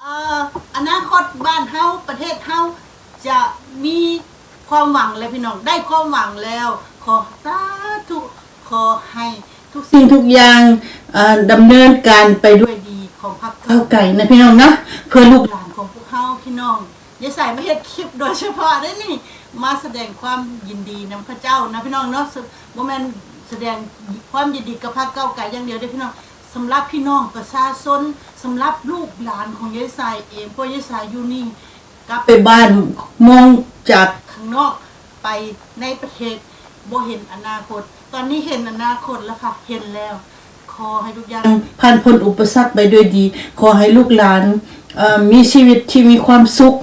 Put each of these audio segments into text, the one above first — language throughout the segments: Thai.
เอ่ออนาคตบ้านเฮาประเทศเฮาจะมีความหวังแล้วพี่น้องได้ความหวังแล้ว ขอสาธุขอให้ทุกสิ่งทุกอย่างเอ่อดำเนินการไปด้วยดีของพรรคก้าวไก่นะพี่น้องเนาะเพื่อลูกหลานของพวกเฮาพี่น้องอย่าใส่มาเฮ็ดคลิปโดยเฉพาะได้นี่ มาแสดงความยินดีนำพระเจ้านะพี่น้องเนาะบ่แม่นแสดงความยินดีกับพรรคก้าวไก่อย่างเดียวเด้อพี่น้อง สำหรับพี่น้องประชาชนสำหรับลูกหลานของยายสายเองเพราะยายสายอยู่นี่กลับไปบ้านมองจากข้างนอกไปในประเทศบ่เห็นอนาคต ตอนนี้เห็นอนาคตแล้วค่ะเห็นแล้ว ขอให้ทุกอย่างผ่านพ้นอุปสรรคไปด้วยดี ขอให้ลูกหลานเอ่อมีชีวิตที่มีความสุข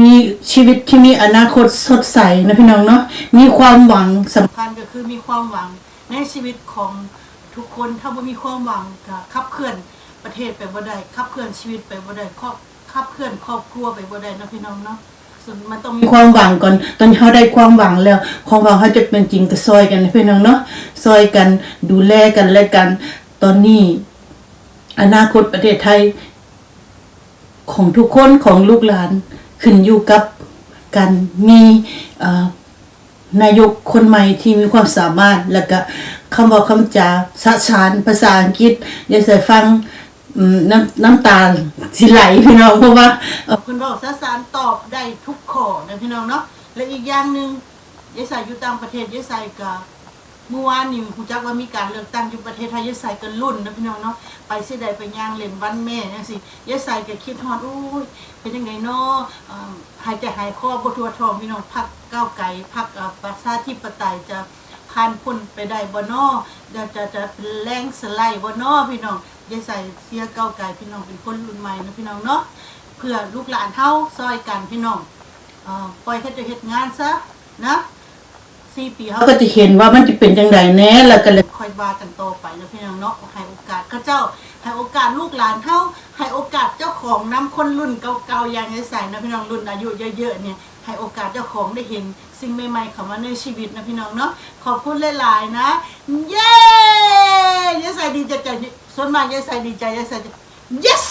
มีชีวิตที่มีอนาคตสดใสนะพี่น้องเนาะมีความหวังสำคัญก็คือมีความหวังในชีวิตของ ทุกคนถ้าบ่มีความหวังก็ขับเคลื่อนประเทศไปบ่ได้ขับเคลื่อนชีวิตไปบ่ได้ครอบขับเคลื่อนครอบครัวไปบ่ได้นะพี่น้องเนาะส่วนมันต้องมีความหวังก่อน ตอนเขาได้ความหวังแล้ว ความหวังเขาจะเป็นจริงก็ซอยกันนะพี่น้องเนาะซอยกันดูแลกันและกัน ตอนนี้ อนาคตประเทศไทย ของทุกคนของลูกหลานขึ้นอยู่กับการมีอ่อ นายกคนใหม่ที่มีความสามารถ แล้วก็คำบอกคำจาสะชานภาษาอังกฤษอย่าใส่ฟังน้ำน้ำตาสิไหลพี่น้องเพราะว่าคุณบอกสะชานตอบได้ทุกข้อนะพี่น้องเนาะและอีกอย่างหนึ่งยายใส่อยู่ต่างประเทศยายใส่กับเมื่อวานนี่คุณจักว่ามีการเลือกตั้งอยู่ประเทศไทยยายใส่กันรุ่นนะพี่น้องเนาะไปเสิใดไปย่างเล่นวันแม่จังซี่ยายใส่ก็คิดฮอดอู้ยเป็นจังไงเนาะ หายใจหายคอบ่ทั่วท้องพี่น้องพักก้าวไกลพักเอ่อประชาธิปไตยจะผ่านพ้นไปได้บ่นอจะจะจะเป็นแรงสไลด์บ่นอพี่น้องอย่าใส่เสียเก้าวไกลพี่น้องเป็นคนรุ่นใหม่นะพี่น้องเนาะเพื่อลูกหลานเฮาซอยกันพี่น้องเอ่อปล่อยเขาจะเฮ็ดงานซะนะสี่ปีเฮาก็จะเห็นว่ามันจะเป็นจังไดแน่แล้วก็เลยค่อยว่ากันต่อไปนะพี่น้องเนาะให้โอกาสเขาเจ้า ให้โอกาสลูกหลานเฮาให้โอกาสเจ้าของนํคนรุ่นเก่าๆอย่างยายใส่นะพี่น้องรุ่นอายุเยอะๆเนี่ยให้โอกาสเจ้าของได้เห็นสิ่งใหม่ๆเข้ามาในชีวิตนะพี่น้องเนาะขอบคุณหลายๆนะ เย้ยายใส่ดีใจใจส่วนมากยายใส่ดีใจยายใส่ yes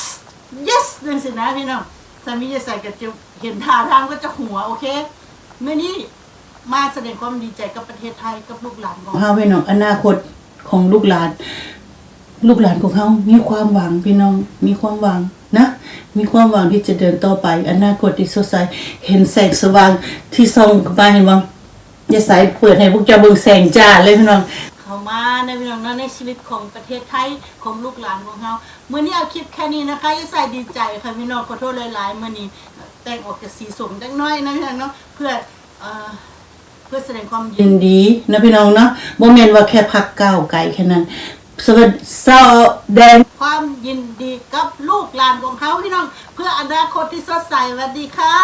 yes นั่นสินะพี่น้องสามียายใส่ก็จะเห็นท่าทางก็จะหัวโอเคเมื่อนี้มาแสดงความดีใจกับประเทศไทยกับลูกหลานของเฮาพี่น้องอนาคตของลูกหลาน ลูกหลานของเขามีความหวังพี่น้องมีความหวังนะ มีความหวังที่จะเดินต่อไป อนาคตที่สดใสเห็นแสงสว่างที่ส่องเข้ามาเห็นบ้างยายสายเปิดให้พวกเจ้าเบิ่งแสงจ้าเลยพี่น้องเข้ามาในพี่น้องเนาะในชีวิตของประเทศไทยของลูกหลานของเขาเมื่อนี้เอาคลิปแค่นี้นะคะยายสายดีใจค่ะพี่น้องขอโทษหลายๆเมื่อนี้แต่งออกจากสีสมจังน้อยนะพี่น้องเนาะเพื่อเอ่อเพื่อแสดงความยินดีนะพี่น้องเนาะบ่แม่นว่าแค่พักก้าวไกลแค่นั้น สวัสดีแสดงความยินดีกับลูกหลานของเขาพี่น้อง เพื่ออนาคตที่สดใสสวัสดีค่ะ